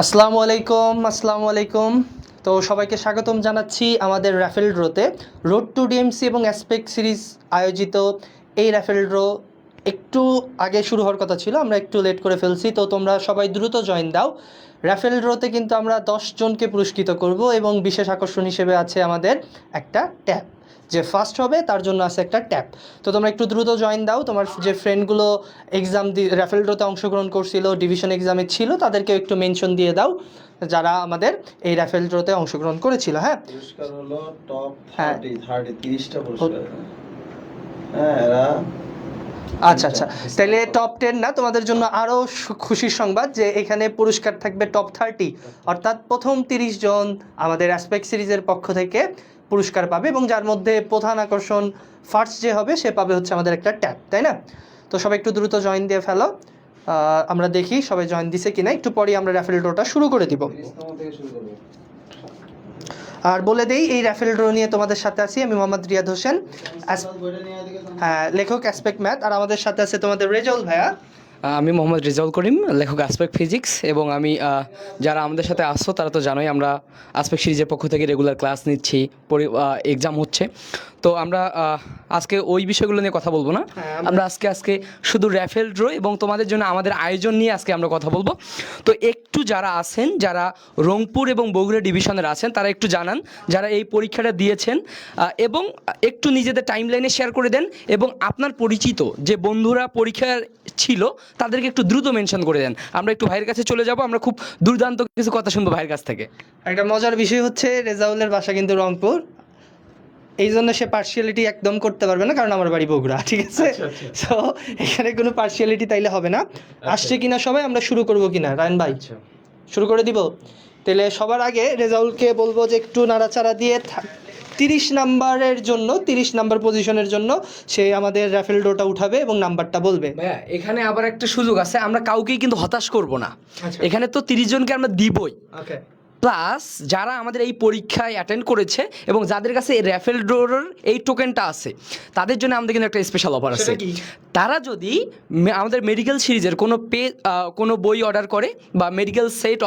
আসসালামু আলাইকুম আসসালামু আলাইকুম। তো সবাইকে স্বাগতম জানাচ্ছি আমাদের র্যাফেল ড্রোতে রোড টু ডিএমসি এবং অ্যাসপেক্ট সিরিজ আয়োজিত এই র্যাফেল ড্রো একটু আগে শুরু হওয়ার কথা ছিল, আমরা একটু লেট করে ফেলছি। তো তোমরা সবাই দ্রুত জয়েন দাও। র্যাফেল ড্রোতে কিন্তু আমরা জনকে পুরস্কৃত করব এবং বিশেষ আকর্ষণ হিসেবে আছে আমাদের একটা ট্যাব। যে ফার্স্ট হবে তার জন্য আছে একটা ট্যাপ তো তোমরা একটু দ্রুত জয়েন দাও। তোমার যে ফ্রেন্ডগুলো এক্সাম দি র্যাফেল ড্রোতে অংশগ্রহণ করছিল ডিভিশন এক্সামে ছিল তাদেরকে একটু মেনশন দিয়ে দাও যারা আমাদের এই র্যাফেল ড্রোতে অংশগ্রহণ করেছিল হ্যাঁ? হ্যাঁ। হ্যাঁ এরা আচ্ছা আচ্ছা। তাহলে টপ টেন না তোমাদের জন্য আরও খুশির সংবাদ যে এখানে পুরস্কার থাকবে টপ থার্টি অর্থাৎ প্রথম তিরিশ জন আমাদের অ্যাসপেক্ট সিরিজের পক্ষ থেকে পুরস্কার পাবে এবং যার মধ্যে প্রধান আকর্ষণ ফার্স্ট যে হবে সে পাবে হচ্ছে আমাদের একটা ট্যাব তাই না? তো সবাই একটু দ্রুত জয়েন দিয়ে ফেলো। আমরা দেখি সবাই জয়েন দিছে কিনা। একটু পরেই আমরা র্যাফেল ড্রোটা শুরু করে দিব। আর বলে দেই এই র্যাফেল ড্রো নিয়ে তোমাদের সাথে আছি আমি মোহাম্মদ রিয়াদ হোসেন। হ্যাঁ, লেখক অ্যাসপেক্ট ম্যাথ আর আমাদের সাথে আছে তোমাদের রেজাউল ভাইয়া। আমি মোহাম্মদ রিজাউল করিম, লেখক আসপেক্ট ফিজিক্স এবং আমি যারা আমাদের সাথে আসছো তারা তো জানোই আমরা আসপেক্ট সিরিজের পক্ষ থেকে রেগুলার ক্লাস নিচ্ছি এক্সাম হচ্ছে। তো আমরা আজকে ওই বিষয়গুলো নিয়ে কথা বলব না। হ্যাঁ, আমরা- আমরা আজকে আজকে শুধু র্যাফেল ড্র এবং তোমাদের জন্য আমাদের আয়োজন নিয়ে আজকে আমরা কথা বলব। তো একটু যারা আছেন যারা রংপুর এবং বগুড়া ডিভিশনের আছেন তারা একটু জানান যারা এই পরীক্ষাটা দিয়েছেন এবং একটু নিজেদের টাইম লাইনে শেয়ার করে দেন এবং আপনার পরিচিত যে বন্ধুরা পরীক্ষার ছিল তাদেরকে একটু দ্রুত মেনশন করে দেন। আমরা একটু ভাইয়ের কাছে চলে যাব আমরা খুব দুর্দান্ত কিছু কথা শুনব ভাইয়ের কাছ থেকে। একটা মজার বিষয় হচ্ছে রেজাউলের বাসা কিন্তু রংপুর। এই জন্য সে পার্সিয়ালিটি একদম করতে পারবে না কারণ আমার বাড়ি বগুড়া ঠিক আছে? তো এখানে কোনো পার্সিয়ালিটি তাইলে হবে না। আসছে কিনা সবাই আমরা শুরু করব কিনা? রায়ন ভাই শুরু করে দিব? তাহলে সবার আগে রেজাউলকে বলব যে একটু নাড়াচাড়া দিয়ে তিরিশ নাম্বারের জন্য তিরিশ নাম্বার পজিশনের জন্য সে আমাদের র্যাফেল ডোটা উঠাবে এবং নাম্বারটা বলবে। এখানে আবার একটা সুযোগ আছে আমরা কাউকেই কিন্তু হতাশ করব না। আচ্ছা। এখানে তো তিরিশ জনকে আমরা দিবই। ওকে প্লাস যারা আমাদের এই পরীক্ষায় অ্যাটেন্ড করেছে এবং যাদের কাছে এই র্যাফেল ড্রোর এই টোকেনটা আছে তাদের জন্য আমাদের কিন্তু একটা স্পেশাল অফার আছে। তারা যদি আমাদের মেডিকেল সিরিজের কোনো পে কোনো বই অর্ডার করে বা মেডিকেল সেট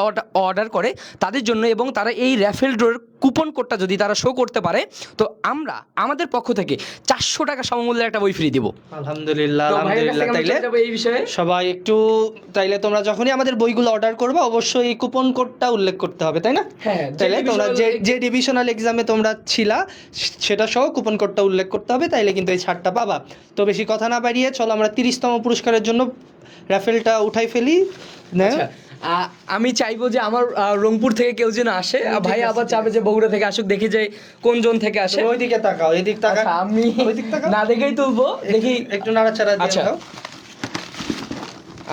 অর্ডার করে তাদের জন্য এবং তারা এই র্যাফেল ড্রোর কুপন কোডটা যদি তারা শো করতে পারে তো আমরা আমাদের পক্ষ থেকে চারশো টাকা সমমূল্যের একটা বই ফ্রি দিব। আলহামদুলিল্লাহ আলহামদুলিল্লাহ তাইলে এই বিষয়ে। সবাই একটু তাইলে তোমরা যখনই আমাদের বইগুলো অর্ডার করবে অবশ্যই এই কুপন কোডটা উল্লেখ করতে হবে তাই না? হ্যাঁ, তাইলে তোমরা যে যে ডিভিশনাল এক্সামে তোমরা ছিলা সেটা সহ কুপন কোডটা উল্লেখ করতে হবে তাইলে কিন্তু এই ছাড়টা পাবা। তো বেশি কথা না বাড়িয়ে চলো আমরা তিরিশতম পুরস্কারের জন্য রাফেলটা উঠাই ফেলি। না? আমি চাইব যে আমার রংপুর থেকে কেউ যেন আসে। ভাই আবার চাবে যে বগুড়া থেকে আসুক দেখি যে কোন জন থেকে আসে। ওইদিকে তাকাও এদিক তাকা আচ্ছা, আমি ওইদিক তাকাও। না দেখেই তুলবো দেখি। একটু নাড়াচাড়া আচ্ছা।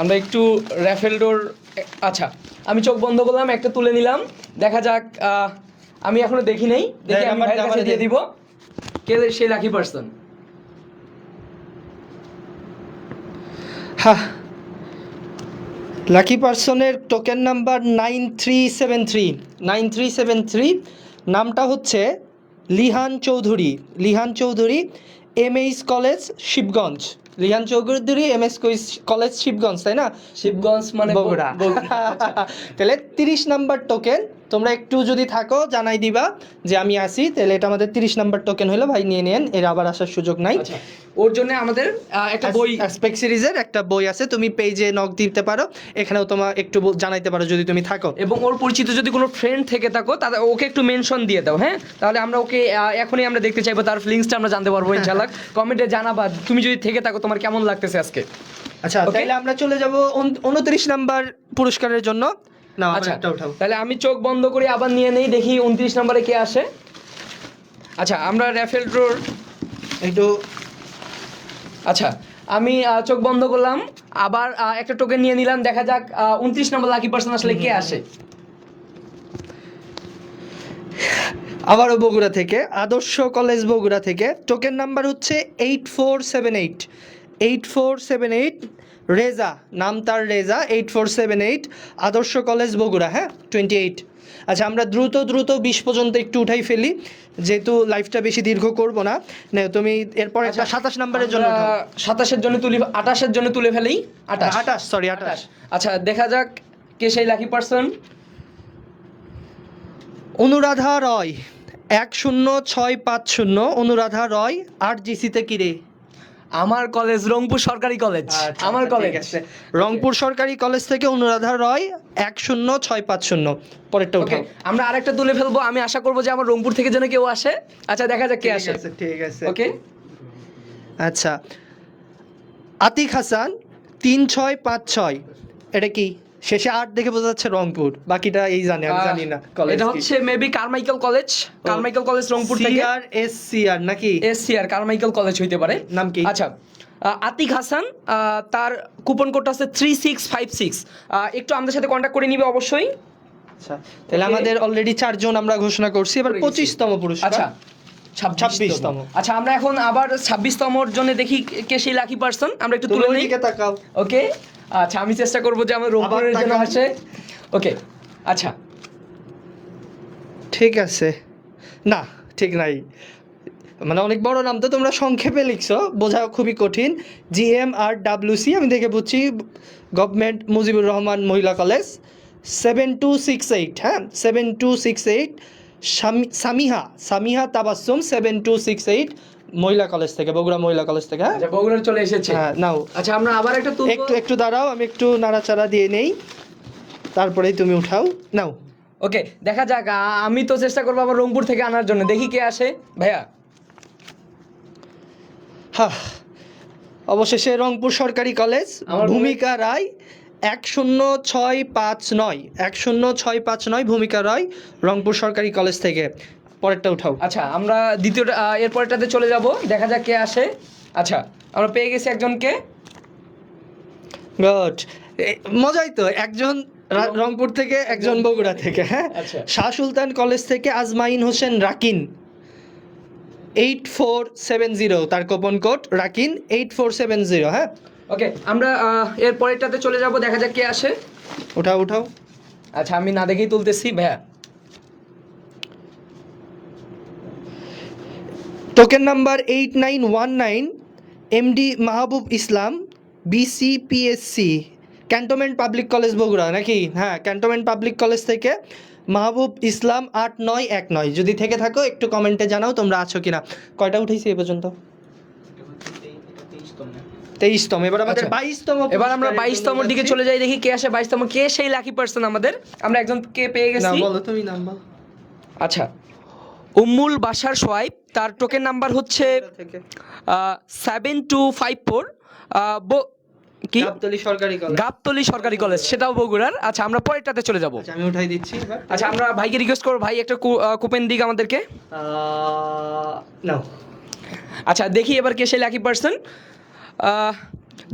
আমরা একটু র্যাফেল ডোর আচ্ছা আমি চোখ বন্ধ করলাম একটা তুলে নিলাম। দেখা যাক আমি এখনও দেখি নেই। দেখি দেখ, আমি ভাইয়ের কাছে দিয়ে দিব। কে সেই লাকি পার্সন হ্যাঁ লাকি পার্সনের token number nine three seven three nine three seven three নামটা হচ্ছে Lihan Chowdhury. Lihan Chowdhury M H college Shibganj Lihan Chowdhury M S college Shibganj তাই না? শিবগঞ্জ মানে বগুড়া। তাহলে তিরিশ নাম্বার টোকেন তোমরা একটু যদি থাকো জানাই দিবা যে আমি আসি। তাহলে এটা আমাদের তিরিশ নাম্বার টোকেন হলো ভাই নিয়ে নেন এর আবার আসার সুযোগ নাই। আচ্ছা ওর জন্য আমাদের একটা বই অ্যাসপেক্ট সিরিজের একটা বই আছে তুমি পেজে নক দিতে পারো এখানেও তোমার একটু জানাইতে পারো যদি তুমি থাকো। এবং ওর পরিচিত যদি কোনো ফ্রেন্ড থেকে থাকো তাদের ওকে একটু মেনশন দিয়ে দাও হ্যাঁ? তাহলে আমরা ওকে এখনই আমরা দেখতে চাইব তার ফিলিংসটা আমরা জানতে পারব ইনশাআল্লাহ। কমেন্টে জানাবা তুমি যদি থেকে থাকো তোমার কেমন লাগতেছে আজকে? আচ্ছা. তাহলে আমরা চলে যাব উনত্রিশ নাম্বার পুরস্কারের জন্য। না আচ্ছা তাহলে আমি চোখ বন্ধ করে আবার নিয়ে নেই দেখি উনত্রিশ নম্বরে কে আসে। আচ্ছা আমরা র্যাফেল ড্রোর একটু আচ্ছা আমি চোখ বন্ধ করলাম আবার একটা টোকেন নিয়ে নিলাম দেখা যাক উনত্রিশ নম্বর লাকি পার্সন আসলে কে আসে। আবারও বগুড়া থেকে আদর্শ কলেজ বগুড়া থেকে টোকেন নাম্বার হচ্ছে eight four seven eight eight four seven eight Reza নাম তার Reza eight four seven eight Adarsha college Bogura হ্যাঁ? টোয়েন্টি এইট আচ্ছা আমরা দ্রুত দ্রুত বিশ পর্যন্ত একটু উঠাই ফেলি যেহেতু লাইফটা বেশি দীর্ঘ করব না। না তুমি এরপর একটা সাতাশ নাম্বারের জন্য সাতাশের জন্য তুলি আঠাশের জন্য তুলে ফেলেই আঠাশ। আঠাশ সরি আঠাশ। আচ্ছা দেখা যাক কে সেই লাকি পার্সন অনুরাধা রয় এক শূন্য ছয় পাঁচ শূন্য। অনুরাধা রয় আট জিসিতে কিরে আমার কলেজ রংপুর সরকারি কলেজ। আমার কলেজ। আচ্ছা, আছে। রংপুর সরকারি কলেজ থেকে অনুরাধা রয় এক শূন্য ছয় পাঁচ শূন্য। পরেরটা ওকে আমরা আরেকটা তুলে ফেলব। আমি আশা করব যে আমার রংপুর থেকে যেন কেউ আসে। আচ্ছা দেখা যাক কে আসে। ঠিক আছে। ওকে আচ্ছা। আতিক হাসান তিন ছয় পাঁচ ছয়। এটা কি? শেষে আট দেখে বোঝা যাচ্ছে রংপুর। বাকিটা এই জানে আমি জানি না। কলেজ এটা হচ্ছে maybe Carmichael college Carmichael college Rangpur থেকে। সিআর এস সিআর নাকি? এসসিআর কারমাইকেল কলেজ হইতে পারে। নাম কি? আচ্ছা আতিক হাসান তার কুপন কোডটা আছে থ্রি সিক্স ফাইভ সিক্স একটু আমাদের সাথে কন্ট্যাক্ট করে নিবে অবশ্যই। আচ্ছা তাহলে আমাদের অলরেডি চারজন আমরা ঘোষণা করছি। এবার। পঁচিশতম পুরস্কার। আচ্ছা ছাব্বিশতম। আচ্ছা আমরা এখন আবার ছাব্বিশতমর জন্য দেখি কে সেই লাকি পার্সন আমরা একটু তুলে নিই। ওকে আচ্ছা আমি চেষ্টা করব যে আমার রংপুরের জন্য। আসে। ওকে আচ্ছা। ঠিক আছে। না ঠিক নাই। মানে অনেক বড় নাম তো তোমরা সংক্ষেপে লিখছো বোঝা খুবই কঠিন। G M R W C আমি দেখে বুঝছি গভর্নমেন্ট মুজিবুর রহমান মহিলা college. Seven two six eight হ্যাঁ? Seven two six eight Samiha Samiha Tabassum seven two six eight মহিলা কলেজ থেকে বগুড়া মহিলা কলেজ থেকে হ্যাঁ? আচ্ছা বগুড়ার চলে এসেছে। হ্যাঁ নাও। আচ্ছা আমরা আবার একটা তুলবো। একটু একটু দাঁড়াও আমি একটু নাড়াচাড়া দিয়ে নেই। তারপরেই তুমি উঠাও। নাও। ওকে দেখা যাক আমি তো চেষ্টা করব আবার রংপুর থেকে আনার জন্য। দেখি কে আসে। ভাইয়া। হ্যাঁ অবশেষে রংপুর সরকারি কলেজ আমার ভূমিকা রায় এক শূন্য ছয় পাঁচ নয়। এক শূন্য ছয় পাঁচ নয় ভূমিকা রায় রংপুর সরকারি কলেজ থেকে। পরেরটা উঠাও। আচ্ছা আমরা দ্বিতীয়টা এর পরেরটাতে চলে যাব। দেখা যাক কে আসে। আচ্ছা আমরা পেয়ে গেছি একজনকে। গুড মজাই তো একজন রংপুর থেকে একজন বগুড়া থেকে হ্যাঁ? আচ্ছা। শাহ সুলতান কলেজ থেকে Azmain Hossain Rakin. Eight four seven zero তার coupon code Rakin eight four seven zero হ্যাঁ? ওকে আমরা এর পরেরটাতে চলে যাব। দেখা যাক কে আসে। উঠাও উঠাও। আচ্ছা আমি না দেখেই তুলতেছি ভাইয়া। Token number eight nine one nine MD Mahbub Islam BCPSC cantonment public college Bogura নাকি? হ্যাঁ ক্যান্টনমেন্ট পাবলিক কলেজ থেকে মাহবুব ইসলাম আট নয় এক নয় যদি থেকে থাকো একটু কমেন্টে জানাও তোমরা আছো কিনা। কয়টা উঠেছি এ পর্যন্ত? তেইশতম। এবার আমাদের আচ্ছা। বাইশতম এবার আমরা বাইশতমর দিকে চলে যাই দেখি কে আসে বাইশতম কে সেই লাকি পার্সন আমাদের? আমরা একজনকে পেয়ে গেছি। বলো তুমি নাম আচ্ছা উম্মুল বাসার সোয়াইব তার টোকেন নাম্বার হচ্ছে সেভেন টু ফাইভ ফোর কি? গাবতলী সরকারি কলেজ সেটাও বগুড়ার। আচ্ছা আমরা পরেরটাতে চলে যাব। আচ্ছা আমি উঠাই দিচ্ছি আচ্ছা আমরা ভাইকে রিকোয়েস্ট করব ভাই একটা কুপেন দিক আমাদেরকে। নাও। আচ্ছা দেখি এবার কে সেই লাকি পার্সন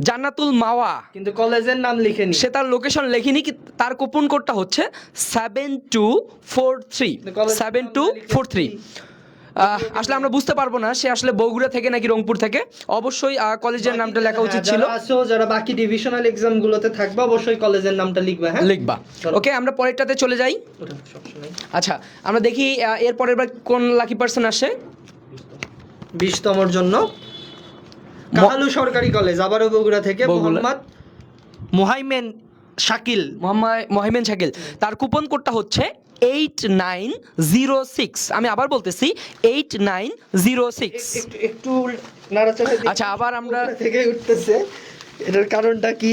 জান্নাতুল মাওয়া। কিন্তু কলেজের নাম লিখেনি। সে তার লোকেশন লেখিনি কি তার কুপন কোডটা হচ্ছে seven two four three seven two four three. আসলে আমরা বুঝতে পারব না সে আসলে বগুড়া থেকে নাকি রংপুর থেকে। অবশ্যই কলেজের নামটা লেখা উচিত হ্যাঁ, ছিল। যারা আসো যারা বাকি ডিভিশনাল এক্সাম গুলোতে থাকবে অবশ্যই কলেজের নামটা লিখবে হ্যাঁ? লিখবা। ওকে আমরা পরেরটাতে চলে যাই। আচ্ছা আমরা দেখি এর পরের বার কোন লাকি পার্সন আসে? বিশতমর জন্য। কাহালু সরকারি কলেজ আবারও বগুড়া থেকে মোহাম্মদ মুহাইমেন শাকিল মোহাম্মদ শাকিল। তার কুপন কোডটা হচ্ছে এইট নাইন জিরো সিক্স আমি আবার বলতেছি এইট নাইন জিরো সিক্স একটু। আচ্ছা, আবার আমরা- থেকে উঠতেছে। এটার কারণটা কি?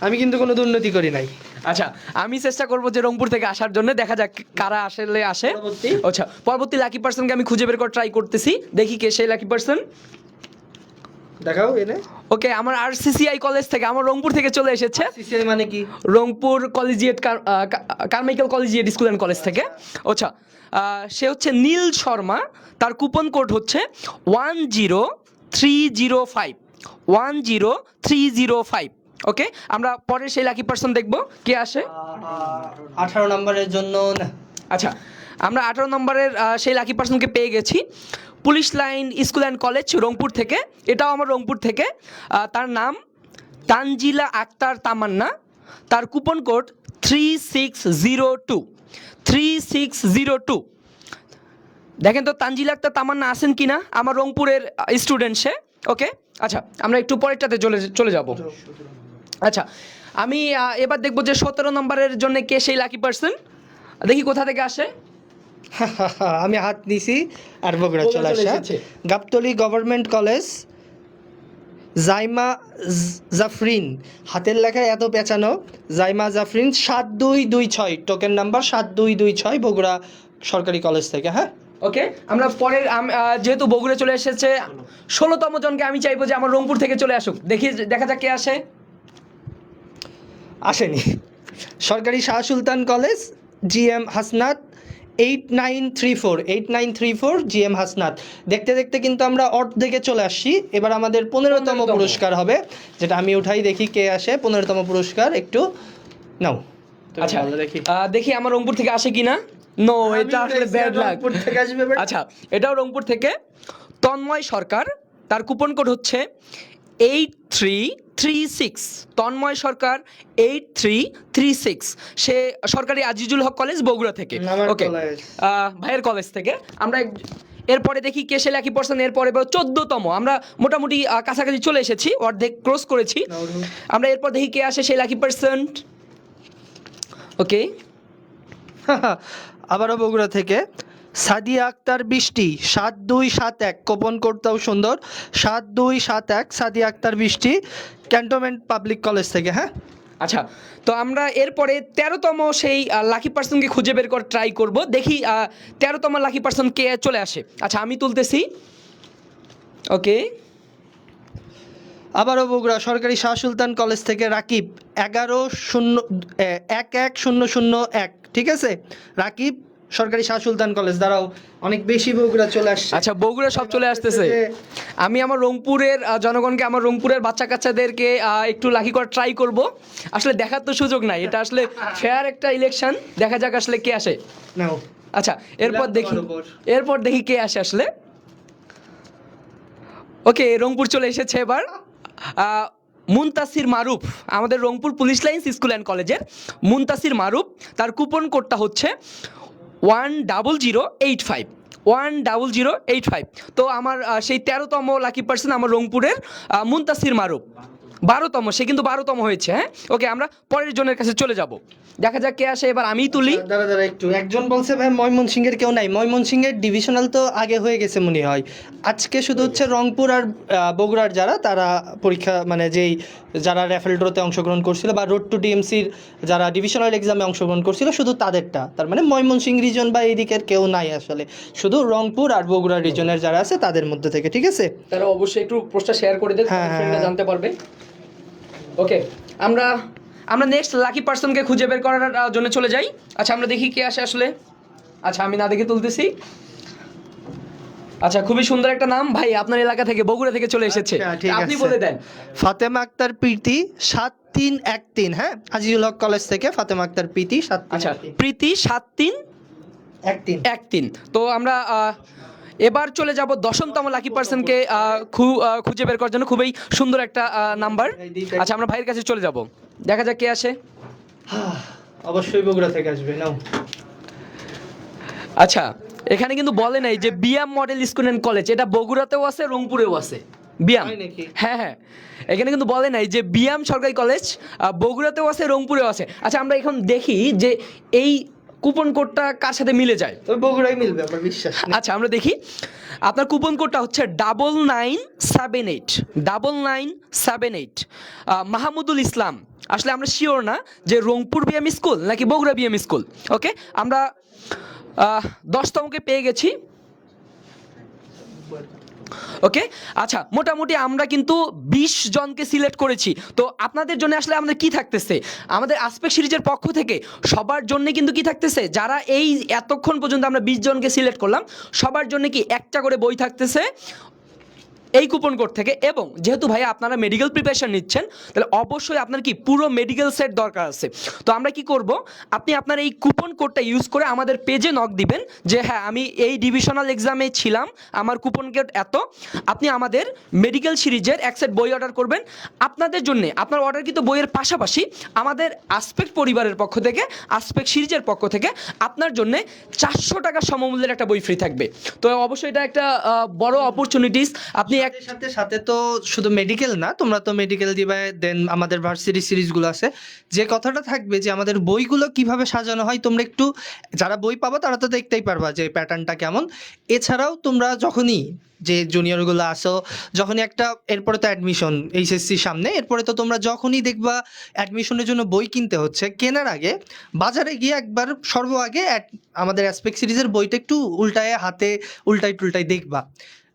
আমি কিন্তু কোনো দুর্নীতি করি নাই। আচ্ছা আমি চেষ্টা করব যে রংপুর থেকে আসার জন্য। দেখা যাক কারা আসলে আসে। আচ্ছা পরবর্তী লাকি পার্সনকে আমি খুঁজে বের করে ট্রাই করতেছি। দেখি কে সেই লাকি পার্সন দেখাও এনে। ওকে আমার আর সিসিআই কলেজ থেকে আমার রংপুর থেকে চলে এসেছে। সিসিআই মানে কি? Rangpur collegiate car- Carmichael collegiate school and college থেকে। আচ্ছা সে হচ্ছে নীল শর্মা তার কুপন কোড হচ্ছে one zero three zero five one zero three zero five okay আমরা পরে সেই লাকি পার্সন দেখব কে আসে? আঠারো নম্বরের জন্য আচ্ছা আমরা আঠারো নম্বরের সেই লাকি পার্সনকে পেয়ে গেছি। Police line school and college Rangpur থেকে, এটাও আমার রংপুর থেকে। তার নাম তানজিলা আক্তার তামান্না। তার coupon code three six zero two three six zero two দেখেন তো, তানজিলা আক্তার তামান্না আছেন কি না আমার রংপুরের স্টুডেন্ট সে। ওকে আচ্ছা আমরা একটু পরেরটাতে চলে চলে যাব। আচ্ছা আমি এবার দেখব যে সতেরো নম্বরের জন্য কে সেই লাকি পার্সন দেখি কোথা থেকে আসে। আমি হাত নিছি আর বগুড়া চলে আসা। Gabtoli government college Zaima Jafrin. হাতের লেখায় এত পেঁচানো জাইমা জাফরিন সাত দুই দুই ছয়। টোকেন নাম্বার সাত দুই দুই ছয় বগুড়া সরকারি কলেজ থেকে হ্যাঁ? ওকে আমরা পরের যেহেতু বগুড়া চলে এসেছে ষোলোতম জনকে আমি চাইব যে আমার রংপুর থেকে চলে আসুক। দেখি দেখা যাক কে আসে। আসেনি। সরকারি Shah Sultan college G M Hasnat eight nine three four eight nine three four G M Hasnat দেখতে দেখতে কিন্তু আমরা অর্ধেকে চলে আসছি। এবার আমাদের পনেরোতম 15তম পুরস্কার হবে যেটা আমি উঠাই দেখি কে আসে। পনেরোতম পুরস্কার একটু নাও। আচ্ছা দেখি। আমার রংপুর থেকে আসে কিনা। নো এটা আসলে ব্যাড লাগ রংপুর থেকে আসবে আচ্ছা এটাও রংপুর থেকে। তন্ময় সরকার তার কুপন কোড হচ্ছে eight three three six Tanmoy Sarkar eight three three six সে সরকারি আজিজুল হক কলেজ বগুড়া থেকে। ওকে ভাইয়ের কলেজ থেকে। আমরা এরপরে দেখি কে সে লাকি পার্সন এরপরে চোদ্দতম। আমরা মোটামুটি কাছাকাছি চলে এসেছি অর্ধেক ক্রস করেছি। আমরা এরপর দেখি কে আসে সেই লাকি পার্সেন্ট ওকে আবারও বগুড়া থেকে। সাদিয়া আক্তার বৃষ্টি সাত দুই সাত এক। কোপন কোডটাও সুন্দর সাত দুই সাত এক সাদিয়া আক্তার বৃষ্টি ক্যান্টনমেন্ট পাবলিক কলেজ থেকে হ্যাঁ? আচ্ছা তো আমরা এরপরে তেরোতম সেই লাকি পার্সনকে খুঁজে বের করে ট্রাই করব। দেখি তেরোতম লাকি পার্সন কে চলে আসে। আচ্ছা আমি তুলতেছি। ওকে আবারও বগুড়া সরকারি শাহ সুলতান কলেজ থেকে রাকিব এগারো শূন্য এক এক শূন্য শূন্য এক ঠিক আছে? রাকিব সরকারি শাহ সুলতান কলেজ দাঁড়াও অনেক বেশি বগুড়া চলে আসছে। আচ্ছা বগুড়া সব চলে আসতেছে। আমি আমার রংপুরের জনগণকে আমার রংপুরের বাচ্চা কাচ্চাদেরকে একটু লাকি করার ট্রাই করব। আসলে দেখার তো সুযোগ নাই। এটা আসলে ফেয়ার একটা ইলেকশন দেখা যাক আসলে কে আসে। নাও। আচ্ছা এরপর দেখি। এরপর দেখি কে আসে আসলে। ওকে রংপুর চলে এসেছে এবার। মুনতাসির মারুফ আমাদের Rangpur police lines school and কলেজের মুনতাসির মারুফ তার কুপন কোডটা হচ্ছে one double zero eight five one double zero eight five তো আমার সেই তেরোতম লাকি পার্সন আমার রংপুরের মুন্তাসির মারুফ। বারোতম সে কিন্তু বারোতম হয়েছে হ্যাঁ? ওকে আমরা পরের জনের কাছে চলে যাব। দেখা যাক কে আসে এবার আমিই তুলি। দাঁড়া দাঁড়া একটু। একজন বলছে ভাই ময়মনসিংহের কেউ নাই। ময়মনসিংহের ডিভিশনাল তো আগে হয়ে গেছে মনে হয়। আজকে শুধু হচ্ছে রংপুর আর বগুড়ার যারা তারা পরীক্ষা মানে যেই যারা র্যাফেল ড্রোতে অংশগ্রহণ করছিল বা রোড টু ডিএমসির যারা ডিভিশনাল এক্সামে অংশগ্রহণ করছিল শুধু তাদেরটা। তার মানে ময়মনসিংহ রিজন বা এই দিকের কেউ নাই আসলে। শুধু রংপুর আর বগুড়া রিজনের যারা আছে তাদের মধ্যে থেকে ঠিক আছে? তারা অবশ্যই একটু পোস্টটা শেয়ার করে দেন হ্যাঁ, হ্যাঁ, হ্যাঁ। জানতে পারবে। ওকে আমরা আমরা নেক্সট লাকি পার্সনকে খুঁজে বের করার জন্য চলে যাই। আচ্ছা আমরা দেখি কে আসে আসলে। আচ্ছা আমি না দেখে তুলতেছি। আচ্ছা খুবই সুন্দর একটা নাম। ভাই আপনার এলাকা থেকে বগুড়া থেকে চলে এসেছে। আচ্ছা, আপনি বলে দেন। ফাতেমা আক্তার প্রীতি সাত তিন এক তিন হ্যাঁ? আজিজুল হক কলেজ থেকে ফাতেমা আক্তার প্রীতি সাত আচ্ছা প্রীতি সাত তিন এক তিন এক তিন তো আমরা আহ, এবার চলে যাব দশমতম লাকি পার্সনকে খুঁজে বের করার জন্য। খুবই সুন্দর একটা নাম্বার আচ্ছা আমরা ভাইয়ের কাছে চলে যাব। দেখা যাক কে আসে। অবশ্যই বগুড়া থেকে আসবে নাও। আচ্ছা এখানে কিন্তু বলে নাই যে BIAM model school and college এটা বগুড়াতেও আছে রংপুরেও আছে। বিয়াম হ্যাঁ হ্যাঁ এখানে কিন্তু বলে নাই যে বিয়াম সরকারি কলেজ বগুড়াতেও আছে রংপুরেও আছে। আচ্ছা আমরা এখন দেখি যে এই কুপন কোডটা কার সাথে মিলে যায়? বগুড়াই মিলবে আমার বিশ্বাস। আচ্ছা আমরা দেখি। আপনার কুপন কোডটা হচ্ছে double nine seven eight double nine seven eight Mahmudul Islam আসলে আমরা শিওর না যে রংপুর বিএম স্কুল নাকি বগুড়া বিএম স্কুল ওকে আমরা দশতমকে পেয়ে গেছি। ওকে আচ্ছা মোটামুটি আমরা কিন্তু বিশ জনকে সিলেক্ট করেছি। তো আপনাদের জন্য আসলে আমাদের কি থাকতেছে? আমাদের আসপেক্ট সিরিজের পক্ষ থেকে সবার জন্য কিন্তু কি থাকতেছে? যারা এই এতক্ষণ পর্যন্ত আমরা বিশ জনকে সিলেক্ট করলাম, সবার জন্য কি একটা করে বই থাকতেছে? এই কুপন কোড থেকে এবং যেহেতু ভাই আপনারা মেডিকেল প্রিপারেশন নিচ্ছেন, তাহলে অবশ্যই আপনার কি পুরো মেডিকেল সেট দরকার আছে। তো আমরা কি করব? আপনি আপনার এই কুপন কোডটা ইউজ করে আমাদের পেজে নক দিবেন যে হ্যাঁ আমি এই ডিভিশনাল এক্সামে ছিলাম, আমার কুপন কোড এত। আপনি আমাদের মেডিকেল সিরিজের এক সেট বই অর্ডার করবেন। আপনাদের জন্য, আপনার অর্ডার কিন্তু বইয়ের পাশাপাশি আমাদের আসপেক্ট পরিবারের পক্ষ থেকে আসপেক্ট সিরিজের পক্ষ থেকে আপনার জন্য চারশো টাকা সমমূল্যের একটা বই ফ্রি থাকবে। তো অবশ্যই এটা একটা বড় অপরচুনিটিস আপনি এক সাথে সাথে তো শুধু মেডিকেল না, তোমরা তো মেডিকেল দিবে দেন আমাদের ভার্সিটি সিরিজগুলো আছে। যে কথাটা থাকবে যে আমাদের বইগুলো কীভাবে সাজানো হয়, তোমরা একটু, যারা বই পাবো তারা তো দেখতেই পারবা যে প্যাটার্নটা কেমন। এছাড়াও তোমরা যখনই যে জুনিয়রগুলো আসো, যখনই একটা, এরপরে তো অ্যাডমিশন এইচএসসির সামনে, এরপরে তো তোমরা যখনই দেখবা অ্যাডমিশনের জন্য বই কিনতে হচ্ছে, কেনার আগে বাজারে গিয়ে একবার সর্ব আগে আমাদের অ্যাসপেক্ট সিরিজের বইটা একটু উল্টায় হাতে উল্টাই টুল্টাই দেখবা।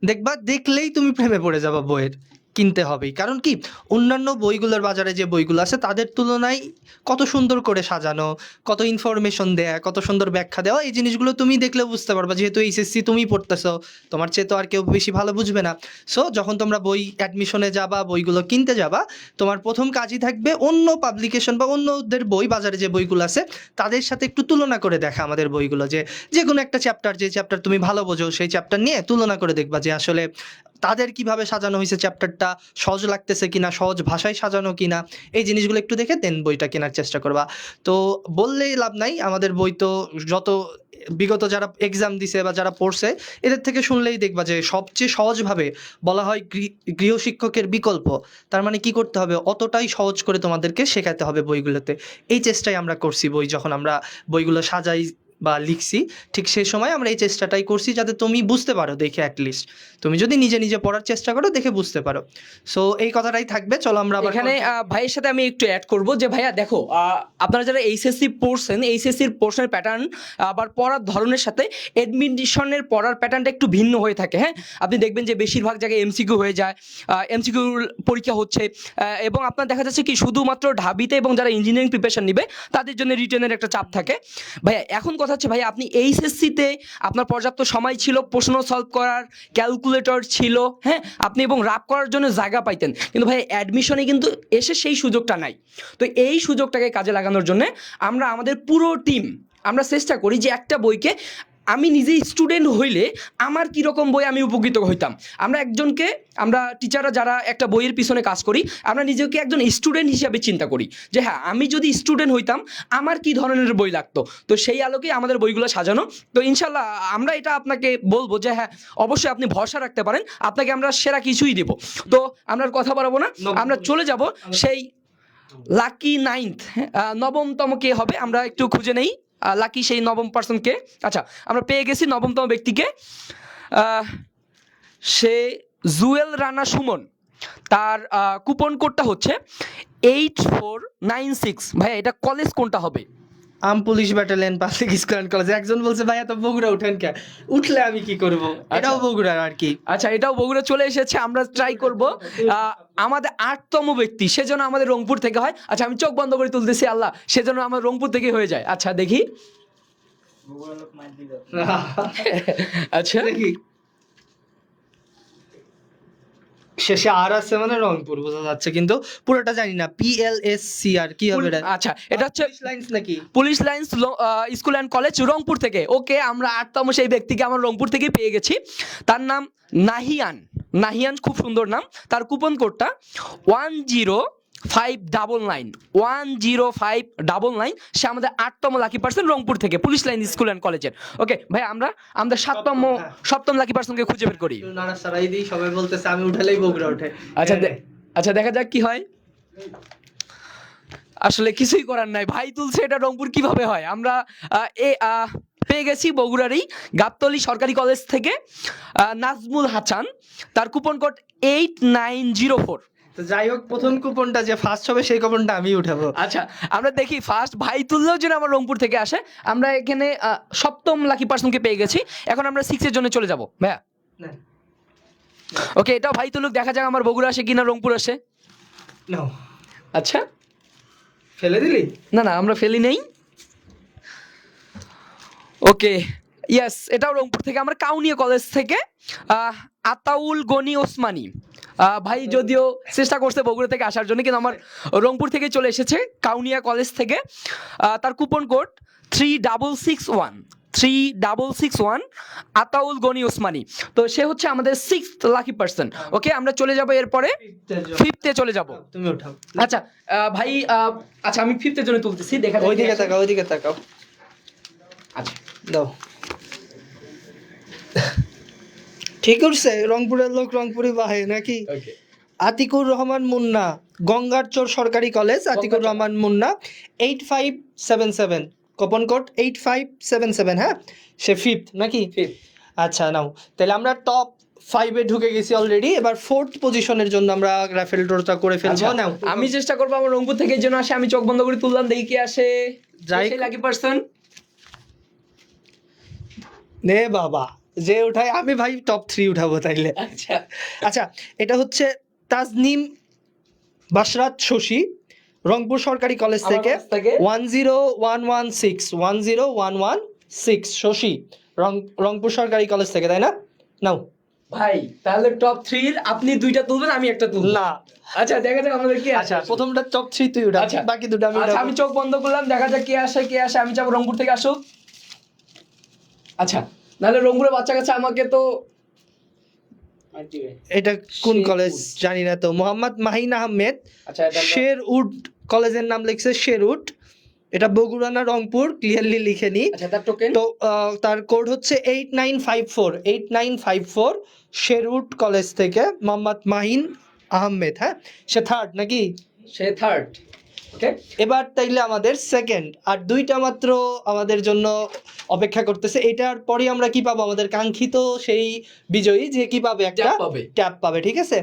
দেখবা দেখলেই তুমি প্রেমে পড়ে যাবা বইয়ের। কিনতে হবেই। কারণ কি? অন্যান্য বইগুলোর বাজারে যে বইগুলো আছে, তাদের তুলনায় কত সুন্দর করে সাজানো, কত ইনফরমেশন দেয়া, কত সুন্দর ব্যাখ্যা দেওয়া, এই জিনিসগুলো তুমি দেখলে বুঝতে পারবা। যেহেতু এইচএসসি তুমি পড়তেছো, তোমার চেয়ে তো আর কেউ বেশি ভালো বুঝবে না। সো যখন তোমরা বই অ্যাডমিশনে যাবা, বইগুলো কিনতে যাবা, তোমার প্রথম কাজই থাকবে অন্য পাবলিকেশন বা অন্যদের বই বাজারে যে বইগুলো আছে, তাদের সাথে একটু তুলনা করে দেখা আমাদের বইগুলো। যে যে কোনো একটা চ্যাপ্টার যে চ্যাপ্টার তুমি ভালো বোঝো, সেই চ্যাপ্টার নিয়ে তুলনা করে দেখবা যে আসলে তাদের কীভাবে সাজানো হয়েছে চ্যাপ্টারটা সহজ লাগতেছে কিনা? সহজ ভাষায় সাজানো কিনা? এই জিনিসগুলো একটু দেখে দেন বইটা কেনার চেষ্টা করবা। তো বললেই লাভ নাই, আমাদের বই তো যত বিগত যারা এক্সাম দিছে বা যারা পড়ছে, এদের থেকে শুনলেই দেখবা যে সবচেয়ে সহজভাবে বলা হয় গৃহ- গৃহশিক্ষকের বিকল্প। তার মানে কি করতে হবে? অতটাই সহজ করে তোমাদেরকে শেখাতে হবে বইগুলোতে। এই চেষ্টাই আমরা করছি বই যখন আমরা বইগুলো সাজাই বা লিখছি ঠিক সেই সময় আমরা এই চেষ্টাটাই করছি যাতে তুমি বুঝতে পারো দেখে অ্যাটলিস্ট তুমি যদি নিজে নিজে পড়ার চেষ্টা করো দেখে বুঝতে পারো। সো এই কথাটাই থাকবে চলো আমরা এখানে ভাইয়ের সাথে আমি একটু অ্যাড করব যে ভাইয়া দেখো আপনারা যারা এইচএসসি পড়ছেন এইচএসসির পোর্শনের প্যাটার্ন আবার পড়ার ধরনের সাথে এডমিশনের পড়ার প্যাটার্নটা একটু ভিন্ন হয়ে থাকে হ্যাঁ? আপনি দেখবেন যে বেশিরভাগ জায়গায় এমসিকিউ হয়ে যায় এমসিকিউ পরীক্ষা হচ্ছে এবং আপনার দেখা যাচ্ছে কি শুধুমাত্র ঢাবিতে এবং যারা ইঞ্জিনিয়ারিং প্রিপারেশন নিবে তাদের জন্য রিটেনের একটা চাপ থাকে। ভাইয়া এখন কথা হচ্ছে, ভাই, আপনি এইচএসসিতে আপনার পর্যাপ্ত সময় ছিল, প্রশ্ন সলভ করার ক্যালকুলেটর ছিল হ্যাঁ? আপনি এবং রাপ করার জন্য জায়গা পাইতেন। কিন্তু ভাই অ্যাডমিশনে কিন্তু এসে সেই সুযোগটা নাই। তো এই সুযোগটাকে কাজে লাগানোর জন্য আমরা আমাদের পুরো টিম আমরা চেষ্টা করি যে একটা বইকে আমি নিজে স্টুডেন্ট হইলে আমার কীরকম বই আমি উপকৃত হইতাম? আমরা একজনকে আমরা টিচাররা যারা একটা বইয়ের পিছনে কাজ করি আমরা নিজেকে একজন স্টুডেন্ট হিসাবে চিন্তা করি যে হ্যাঁ আমি যদি স্টুডেন্ট হইতাম আমার কি ধরনের বই লাগতো? তো সেই আলোকে আমাদের বইগুলো সাজানো। তো ইনশাল্লাহ আমরা এটা আপনাকে বলব যে হ্যাঁ অবশ্যই আপনি ভরসা রাখতে পারেন আপনাকে আমরা সেরা কিছুই দেব। তো আমরা কথা বাড়াবো না আমরা চলে যাব সেই লাকি নাইন্থ নবমতম কে হবে আমরা একটু খুঁজে নেই। লাকি সেই নবম পার্সনকে আচ্ছা আমরা পেয়ে গেছি নবমতম ব্যক্তিকে। সে জুয়েল রানা সুমন। তার কুপন কোডটা হচ্ছে এইট ফোর নাইন সিক্স ভাইয়া, এটা কলেজ কোনটা হবে? আম police battalion public school and college একজন বলছে ভাইয়া তো বগুড়া উঠেন কে উঠলে আমি কি করব? এটাও বগুড়া আর কি। আচ্ছা এটাও বগুড়া চলে এসেছে আমরা ট্রাই করব। আহ, আমাদের আটতম ব্যক্তি সেজন্য আমাদের রংপুর থেকে হয়। আচ্ছা আমি চোখ বন্ধ করে তুলতেছি আল্লাহ সেজন্য আমার রংপুর থেকে হয়ে যায়। আচ্ছা দেখি। আচ্ছা। দেখি। শেষে আর আছে মানে রংপুর বোঝা যাচ্ছে। কিন্তু পুরোটা জানি না P L S C R কি হবে এটা? আচ্ছা এটা হচ্ছে পুলিশ লাইন্স নাকি? Police lines school and college Rangpur থেকে। ওকে আমরা আটতম সেই ব্যক্তিকে আমরা রংপুর থেকে পেয়ে গেছি। তার নাম নাহিয়ান। নাহিয়ান খুব সুন্দর নাম। তার কুপন কোডটা one zero five double nine one zero five double nine সে আমাদের আটতম লাকি পার্সন রংপুর থেকে পুলিশ লাইন স্কুল অ্যান্ড কলেজের ওকে ভাই আমরা আমরা সাততম হ্যাঁ। সপ্তম লাকি পার্সনকে খুঁজে বের করি। সবাই বলতেছে আমি উঠালেই বগুড়া ওঠে আচ্ছা আচ্ছা দেখা যাক কি হয়। আসলে কিছুই করার নাই। ভাই তুলছে এটা রংপুর কীভাবে হয়? আমরা এ পেয়ে গেছি বগুড়ারই গাবতলি সরকারি কলেজ থেকে নাজমুল হাসান। তার coupon code eight nine zero four তো যাই হোক প্রথম কুপনটা যে ফার্স্ট হবে সেই কুপনটা আমি উঠাবো। আচ্ছা আমরা দেখি ফার্স্ট ভাই তুললেও যেন আমার রংপুর থেকে আসে। আমরা এখানে সপ্তম লাকি পার্সনকে পেয়ে গেছি। এখন আমরা সিক্সের জন্য চলে যাব। ভাইয়া? ওকে এটাও ভাই তুলুক দেখা যাক আমার বগুড়া আসে কিনা রংপুর আসে। আচ্ছা। ফেলে দিলি? না না আমরা ফেলি নেই। ওকে ইয়েস এটাও রংপুর থেকে আমরা কাউনিয়া কলেজ থেকে আহ, আতাউল গনি ওসমানী। ভাই যদিও চেষ্টা করছে বগুড়া থেকে আসার জন্য কিন্তু আমার রংপুর থেকে চলে এসেছে কাউনিয়া কলেজ থেকে। তার coupon code three double six one three double six one Ataul Gani Osmani. তো সে হচ্ছে আমাদের সিক্স লাকি পার্সন ওকে আমরা চলে যাব এরপরে ফিফথে চলে যাব। তুমি উঠাও আচ্ছা ভাই আচ্ছা আমি ফিফথের জন্য তুলতেছি দেখা ওইদিকে। তাকাও ওইদিকে তাকাও। আচ্ছা। দাও। ঠিক করছে রংপুরের লোক রংপুরে বাহে নাকি? আতিকুর রহমান মুন্না গঙ্গারচর সরকারি college Atikur Rahman Munna eight five seven seven coupon code eight five seven seven হ্যাঁ? সে ফিফথ নাকি? আচ্ছা নাও। তাহলে আমরা টপ ফাইভে ঢুকে গেছি অলরেডি এবার ফোর্থ পজিশনের জন্য আমরা রাফেল ড্রটা করে ফেলব। আচ্ছা, নাও। আমি চেষ্টা করব আমার রংপুর থেকে যেন আসে আমি চোখ বন্ধ করে তুললাম দেখি কে আসে। যাই- লাকি পার্সন নে বাবা। যে উঠায় আমি ভাই টপ থ্রি উঠাবো তাইলে। আচ্ছা। আচ্ছা এটা হচ্ছে তাজনিম বাসরাত শশী রংপুর সরকারি কলেজ থেকে one zero one one six one zero one one six Shashi রং রংপুর সরকারি কলেজ থেকে তাই না? নাও। ভাই তাহলে টপ থ্রির আপনি দুইটা তুলবেন আমি একটা তুলব। না। আচ্ছা দেখা যাক আমাদের কে আচ্ছা প্রথমটা টপ থ্রি তুই উঠা আচ্ছা। বাকি দুটো আমি আচ্ছা আমি চোখ বন্ধ করলাম দেখা যাক কে আসে কে আসে আমি যাব রংপুর থেকে আসুক। আচ্ছা। নাহলে রংপুরের বাচ্চা কাছে আমাকে তো এটা কোন কলেজ জানি না তো। মোহাম্মদ মাহিন আহমেদ। আচ্ছা আমরা- শেরউড কলেজের নাম লিখছে শেরউড এটা বগুড়া না রংপুর ক্লিয়ারলি লিখে নি আচ্ছা তার টোকেন তো তার কোড হচ্ছে eight nine five four eight nine five four Sherwood college থেকে মোহাম্মদ মাহিন আহমেদ হ্যাঁ? সে থার্ড নাকি? সে থার্ড ওকে এবার তাইলে আমাদের সেকেন্ড আর দুইটা মাত্র আমাদের জন্য অপেক্ষা করতেছে। এটার পরে আমরা কি পাবো? আমাদের কাঙ্ক্ষিত সেই বিজয়ী যে কি পাবে একটা ট্যাপ পাবে। ঠিক আছে?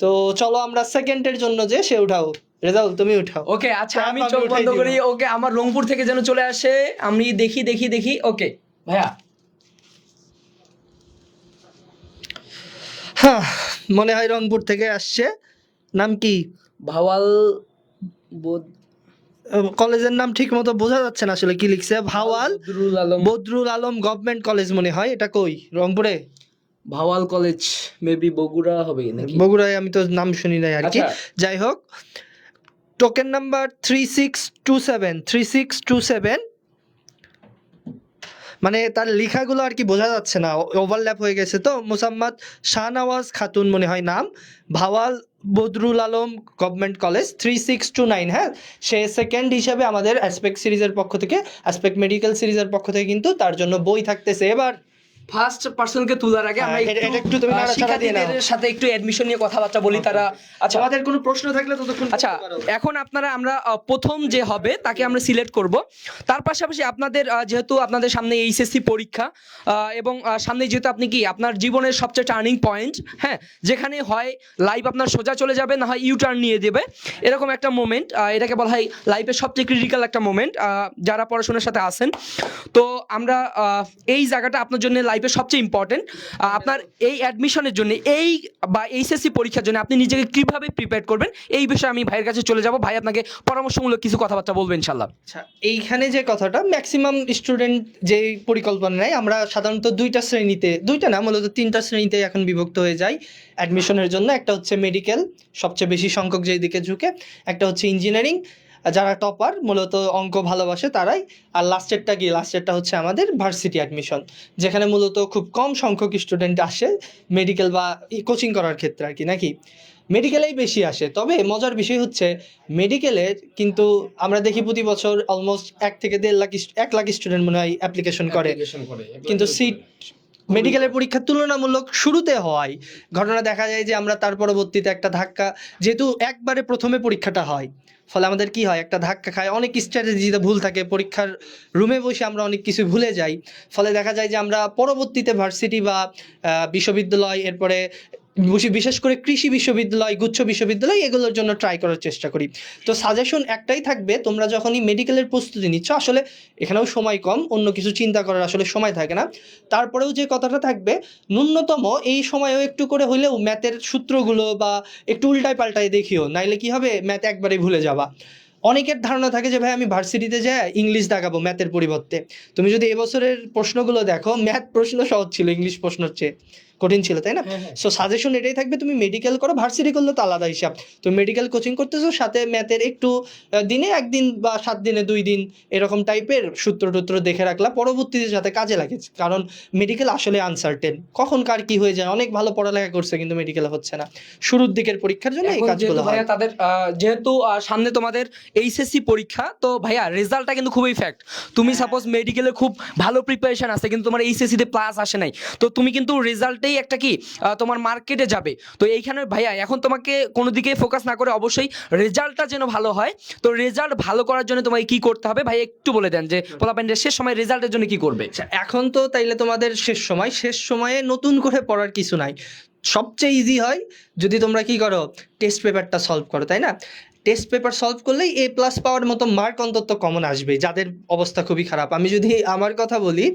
তো চলো আমরা সেকেন্ডের জন্য যে সে উঠাও। রেজাউল তুমি উঠাও। ওকে আচ্ছা আমি চোখ বন্ধ করি। ওকে আমার রংপুর থেকে যেন চলে আসে আমি দেখি দেখি দেখি। ওকে ভাইয়া। হ্যাঁ মনে হয় রংপুর থেকে আসছে। নাম কি? ভাওয়াল কলেজের নাম ঠিক মতো বোঝা যাচ্ছে না আসলে কি লিখছে। ভাওয়াল বদরুল আলম। বদরুল আলম গভর্নমেন্ট কলেজ মনে হয় এটা কই? রংপুরে? ভাওয়াল কলেজ মেবি বগুড়া হবে নাকি? বগুড়ায় আমি তো নাম শুনি নাই আর কি। আচ্ছা। যাই হোক token number three six two seven three six two seven মানে তার লেখাগুলো আর কি বোঝা যাচ্ছে না। ওভারল্যাপ হয়ে গেছে তো। মুসাম্মদ শাহনওয়াজ খাতুন মনে হয় নাম। Bhawal Badrul Alam government college three six two nine হ্যাঁ? সে সেকেন্ড হিসাবে আমাদের অ্যাসপেক্ট সিরিজের পক্ষ থেকে অ্যাসপেক্ট মেডিকেল সিরিজের পক্ষ থেকে কিন্তু তার জন্য বই থাকতেছে। এবার ফার্স্ট পার্সনকে তোলার আগে আমরা হ্যাঁ, এটা একটু তুমি শিক্ষার্থীদের সাথে একটু অ্যাডমিশন নিয়ে কথাবার্তা বলি তারা। আচ্ছা। আমাদের কোনো প্রশ্ন থাকলে ততক্ষণ আচ্ছা এখন আপনারা আমরা প্রথম যে হবে তাকে আমরা সিলেক্ট করব। তার পাশাপাশি আপনাদের যেহেতু আপনাদের সামনে এইচএসসি পরীক্ষা এবং সামনে যেহেতু আপনি কি আপনার জীবনের সবচেয়ে টার্নিং পয়েন্ট হ্যাঁ যেখানে হয় লাইফ আপনার সোজা চলে যাবে না হয় ইউ টার্ন নিয়ে দেবে। এরকম একটা মোমেন্ট এটাকে বলা হয় লাইফের সবচেয়ে ক্রিটিক্যাল একটা মোমেন্ট যারা পড়াশোনার সাথে আছেন। তো আমরা এই জায়গাটা আপনার জন্য লাইফের সবচেয়ে ইম্পর্টেন্ট আপনার এই অ্যাডমিশনের জন্য, এই বা এইচএসসি পরীক্ষার জন্য আপনি নিজেকে কীভাবে প্রিপেয়ার করবেন, এই বিষয়ে আমি ভাইয়ের কাছে চলে যাব। ভাই, আপনাকে পরামর্শমূলক কিছু কথাবার্তা বলবেন ইনশাল্লাহ আচ্ছা এইখানে যে কথাটা ম্যাক্সিমাম স্টুডেন্ট যে পরিকল্পনা নেয়, আমরা সাধারণত দুইটা শ্রেণীতে, দুইটা না, মূলত তিনটা শ্রেণীতে এখন বিভক্ত হয়ে যাই। অ্যাডমিশনের জন্য একটা হচ্ছে মেডিকেল সবচেয়ে বেশি সংখ্যক যেই দিকে ঝুঁকে, একটা হচ্ছে ইঞ্জিনিয়ারিং যারা টপার মূলত অঙ্ক ভালোবাসে তারাই। আর লাস্টেরটা কি? লাস্টেরটা হচ্ছে আমাদের ভার্সিটি অ্যাডমিশন যেখানে মূলত খুব কম সংখ্যক স্টুডেন্ট আসে মেডিকেল বা কোচিং করার ক্ষেত্রে আর কি নাকি? মেডিকেলেই বেশি আসে তবে মজার বিষয় হচ্ছে মেডিকেলের কিন্তু আমরা দেখি প্রতি বছর অলমোস্ট এক থেকে দেড় লাখ এক লাখ স্টুডেন্ট মনে হয় অ্যাপ্লিকেশন করে। কিন্তু সিট মেডিকেলের পরীক্ষা তুলনামূলক শুরুতে হওয়ায় ঘটনা দেখা যায় যে আমরা তার পরবর্তীতে একটা ধাক্কা যেহেতু একবারে প্রথমে পরীক্ষাটা হয়। ফলে আমাদের কি হয়? একটা ধাক্কা খায়। অনেক স্ট্র্যাটেজিতে ভুল থাকে। পরীক্ষার রুমে বসে আমরা অনেক কিছু ভুলে যাই। ফলে দেখা যায় যে আমরা পরবর্তীতে ভার্সিটি বা বিশ্ববিদ্যালয়, এরপরে বিশেষ করে কৃষি বিশ্ববিদ্যালয়, গুচ্ছ বিশ্ববিদ্যালয় এগুলোর জন্য ট্রাই করার চেষ্টা করি। তো সাজেশন একটাই থাকবে, তোমরা যখনই মেডিকেলের প্রস্তুতি নিচ্ছ, আসলে এখানেও সময় কম, অন্য কিছু চিন্তা করার আসলে সময় থাকে না। তারপরেও যে কথাটা থাকবে, ন্যূনতম এই সময়েও একটু করে হলেও ম্যাথের সূত্রগুলো বা একটু উল্টায় পাল্টায় দেখিও, নাইলে কি হবে ম্যাথ একবারে ভুলে যাবা। অনেকের ধারণা থাকে যে, ভাই, আমি ভার্সিটিতে যাই, ইংলিশ দেখাবো ম্যাথের পরিবর্তে। তুমি যদি এবছরের প্রশ্নগুলো দেখো ম্যাথ প্রশ্ন সহজ ছিল, ইংলিশ প্রশ্নের চেয়ে। কঠিন ছিল তাই না? হ্যাঁ, হ্যাঁ। সো সাজেশন এটাই থাকবে তুমি মেডিকেল করো ভার্সিটি করলে তো আলাদা হিসাব। তুমি মেডিকেল কোচিং করতেছো সাথে ম্যাথের একটু দিনে একদিন বা সাত দিনে দুই দিন এরকম টাইপের সূত্র টুত্র দেখে রাখলা পরবর্তীতে যাতে কাজে লাগে কারণ মেডিকেল আসলে আনসার্টেন কখন কার কি হয়ে যায় অনেক ভালো পড়ালেখা করছে কিন্তু মেডিকেল হচ্ছে না। শুরুর দিকের পরীক্ষার জন্য এই কাজগুলো হয়। তাদের যেহেতু সামনে তোমাদের এইচএসসি পরীক্ষা তো ভাইয়া রেজাল্টটা কিন্তু খুবই ফ্যাক্ট তুমি সাপোজ মেডিকেলে খুব ভালো প্রিপারেশন আছে কিন্তু তোমার এইচএসসি তে প্লাস আসে নাই। তো তুমি কিন্তু রেজাল্টে সাথেই একটা কি তোমার মার্কেটে যাবে। তো এইখানে ভাইয়া এখন তোমাকে কোনো দিকে ফোকাস না করে অবশ্যই রেজাল্টটা যেন ভালো হয়। তো রেজাল্ট ভালো করার জন্য তোমাকে কি করতে হবে? ভাই একটু বলে দেন যে পোলাপেন্ডের শেষ সময় রেজাল্টের জন্য কি করবে? আচ্ছা, এখন তো তাইলে তোমাদের শেষ সময়। শেষ সময়ে নতুন করে পড়ার কিছু নাই। সবচেয়ে ইজি হয় যদি তোমরা কি করো টেস্ট পেপারটা সলভ করো তাই না? টেস্ট পেপার সলভ করলেই এ প্লাস পাওয়ার মতো মার্ক অন্তত কমন আসবে যাদের অবস্থা খুবই খারাপ। আমি যদি আমার কথা বলি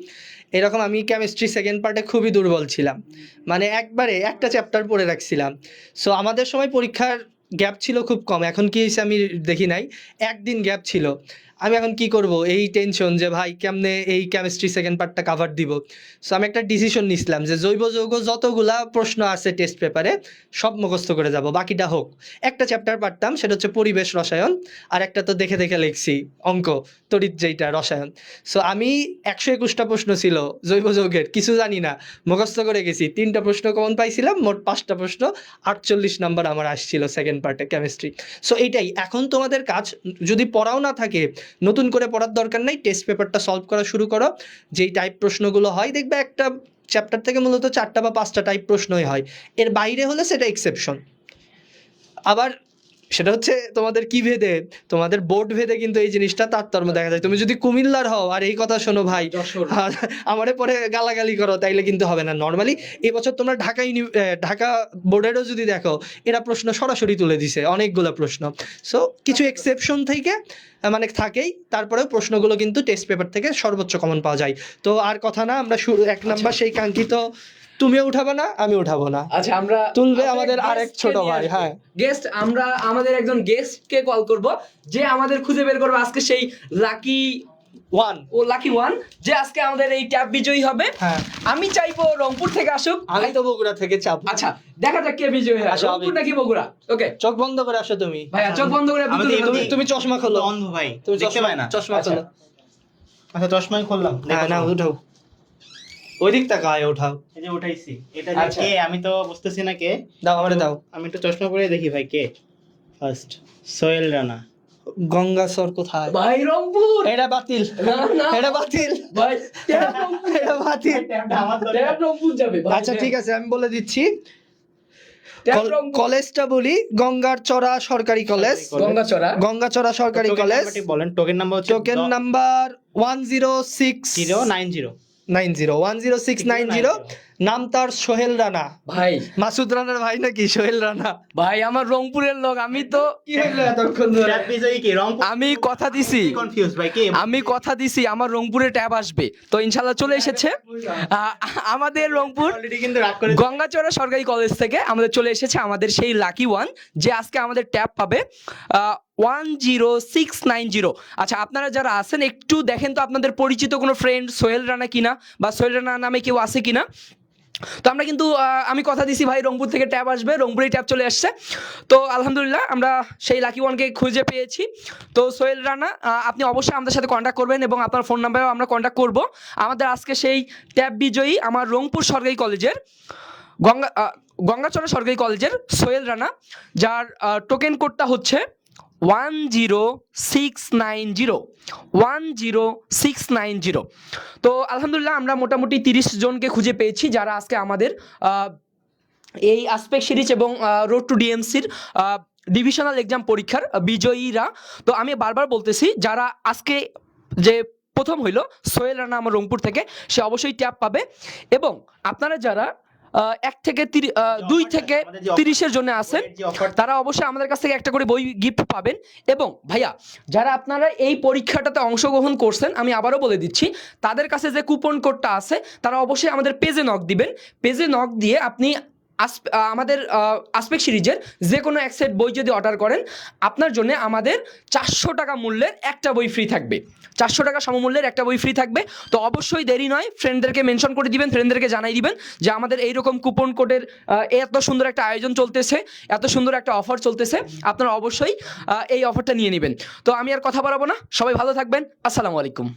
এরকম আমি কেমিস্ট্রি সেকেন্ড পার্টে খুবই দুর্বল ছিলাম। মানে একবারে একটা চ্যাপ্টার পড়ে রাখছিলাম। সো আমাদের সময় পরীক্ষার গ্যাপ ছিল খুব কম। এখন কি হয়েছে আমি দেখি নাই। একদিন গ্যাপ ছিল। আমি এখন কি করব? এই টেনশন যে, ভাই, কেমনে এই কেমিস্ট্রি সেকেন্ড পার্টটা কাভার দিব? সো আমি একটা ডিসিশন নিছিলাম যে, জৈব, যৌগ যতগুলা প্রশ্ন আছে টেস্ট পেপারে সব মুখস্থ করে যাব, বাকিটা হোক। একটা চ্যাপ্টার পারতাম, সেটা হচ্ছে পরিবেশ রসায়ন, আর একটা তো দেখে দেখে লিখছি, অঙ্ক, তড়িৎ যেইটা, রসায়ন। সো আমি একশো একুশটা প্রশ্ন ছিল, জৈব যৌগের, কিছু জানি না, মুখস্থ করে গেছি, তিনটা প্রশ্ন কমন পাইছিলাম, মোট পাঁচটা প্রশ্ন, আটচল্লিশ নাম্বার আমার আসছিল সেকেন্ড পার্টে কেমিস্ট্রি সো এইটাই, এখন তোমাদের কাজ, যদি পড়াও না থাকে নতুন করে পড়ার দরকার নাই টেস্ট পেপারটা সলভ করা শুরু করো। যেই টাইপ প্রশ্নগুলো হয়, দেখবে একটা চ্যাপ্টার থেকে মূলত চারটা বা পাঁচটা টাইপ প্রশ্নই হয়। এর বাইরে হলে সেটা এক্সেপশন আবার সেটা হচ্ছে তোমাদের কি ভেদে? তোমাদের বোর্ড ভেদে কিন্তু এই জিনিসটা তারতম্য দেখা যায়। তুমি যদি কুমিল্লার হও আর এই কথা শোনো ভাই আমারে পরে গালাগালি করো তাইলে কিন্তু হবে না। নর্মালি এবছর তোমরা ঢাকা ইউনি ঢাকা বোর্ডেরও যদি দেখো এরা প্রশ্ন সরাসরি তুলে দিছে অনেকগুলো প্রশ্ন। সো কিছু এক্সেপশন থেকে মানে থাকেই তারপরেও প্রশ্নগুলো কিন্তু টেস্ট পেপার থেকে সর্বোচ্চ কমন পাওয়া যায়। তো আর কথা না আমরা শুরু এক নাম্বার সেই কাঙ্ক্ষিত তুমিও উঠাবে না আমি উঠাবো না। আচ্ছা আমরা তুলবে আমাদের আরেক ছোট ভাই, হ্যাঁ। গেস্ট আমরা আমাদের একজন গেস্টকে কল করব যে আমাদের খুঁজে বের করবে আজকে সেই লাকি ওয়ান ও লাকি ওয়ান যে আজকে আমাদের এই ট্যাব বিজয়ী হবে। হ্যাঁ। আমি চাইব রংপুর থেকে আসুক। আমি তো বগুড়া থেকে চাপ। আচ্ছা দেখা যাক কে বিজয়ী হয়। রংপুর নাকি বগুড়া? ওকে চোখ বন্ধ করে আসো তুমি। ভাইয়া চোখ বন্ধ করে তুমি তুমি চশমা খোলো। অন্ধ ভাই। তুমি দেখতে চশমা পায় না। চশমা আচ্ছা। খোলো। আচ্ছা চশমাই খুললাম। হ্যাঁ না। উঠাও। ওই দিক তাকায় উঠাও এই যে উঠাইছি। এটা যে আচ্ছা। কে আমি তো বুঝতেছি না কে। দাও আমারে দাও। আমি একটু চশমা পরে দেখি ভাই কে। ফার্স্ট সোহেল রানা। গঙ্গাসর কোথায়? ভাই রংপুর! এটা বাতিল। এটা বাতিল। ভাই এটা বাতিল। রংপুর যাবে আচ্ছা ঠিক আছে আমি বলে দিচ্ছি। কলেজটা বলি গঙ্গার চড়া সরকারি কলেজ। গঙ্গাচড়া গঙ্গাচড়া সরকারি কলেজ। বলেন? Token number token number one zero six zero nine zero nine zero one zero six nine zero নাম তার সোহেল রানা। ভাই। মাসুদ রানার ভাই নাকি সোহেল রানা? ভাই আমার রংপুরের লোক আমি তো কি হইল এতক্ষণ আমি কথা দিছি। কনফিউজ ভাই কে? আমি কথা দিছি আমার রংপুরে ট্যাব আসবে। তো ইনশাল্লাহ চলে এসেছে। আহ, আমাদের রংপুর গঙ্গাচড়া সরকারি কলেজ থেকে আমাদের চলে এসেছে আমাদের সেই লাকি ওয়ান যে আজকে আমাদের ট্যাব পাবে। One zero six nine zero আচ্ছা আপনারা যারা আছেন, একটু দেখেন তো আপনাদের পরিচিত কোনো ফ্রেন্ড সোহেল রানা কিনা? বা সোহেল রানা নামে কেউ আছে কিনা? তো আমরা কিন্তু আমি কথা দিছি ভাই, রংপুর থেকে ট্যাব আসবে, রংপুরেই ট্যাব চলে আসছে। তো আলহামদুলিল্লাহ, আমরা সেই লাকি ওয়ানকে খুঁজে পেয়েছি। তো সোহেল রানা আপনি অবশ্যই আমাদের সাথে কন্ট্যাক্ট করবেন এবং আপনার ফোন নাম্বারেও আমরা কন্ট্যাক্ট করব। আমাদের আজকে সেই ট্যাব বিজয়ী আমার রংপুর সরকারি কলেজের গঙ্গা গঙ্গাচড়া সরকারি কলেজের সোহেল রানা, যার টোকেন কোডটা হচ্ছে one zero six nine zero one zero six nine zero তো আলহামদুলিল্লাহ আমরা মোটামুটি তিরিশ জনকে খুঁজে পেয়েছি যারা আজকে আমাদের এই আসপেক্ট সিরিজ এবং রোড টু ডিএমসির ডিভিশনাল এক্সাম পরীক্ষার বিজয়ীরা। তো আমি বারবার বলতেছি, যারা আজকে যে প্রথম হইল, সোহেল রানা আমার রংপুর থেকে, সে অবশ্যই ট্যাব পাবে। এবং আপনারা যারা এক থেকে আহ, দুই থেকে তিরিশের জন্য আছেন। তারা অবশ্যই আমাদের কাছ থেকে একটা করে বই গিফট পাবেন। এবং ভাইয়া যারা আপনারা এই পরীক্ষাটাতে অংশগ্রহণ করছেন আমি আবারও বলে দিচ্ছি তাদের কাছে যে কুপন কোডটা আছে তারা অবশ্যই আমাদের পেজে নক দিবেন। পেজে নক দিয়ে আপনি আমাদের আসপেক্ট সিরিজের যে কোনো এক সেট বই যদি অর্ডার করেন, আপনার জন্য আমাদের চারশো টাকা মূল্যের একটা বই ফ্রি থাকবে। চারশো টাকা সমমূল্যের একটা বই ফ্রি থাকবে। তো অবশ্যই দেরি নয় ফ্রেন্ডদেরকে মেনশন করে দিবেন ফ্রেন্ডদেরকে জানাই দিবেন যে আমাদের এইরকম কুপন কোডের এত সুন্দর একটা আয়োজন চলতেছে, এত সুন্দর একটা অফার চলতেছে। আপনারা অবশ্যই এই অফারটা নিয়ে নেবেন। তো আমি আর কথা বাড়াবো না। সবাই ভালো থাকবেন। আসসালামু আলাইকুম।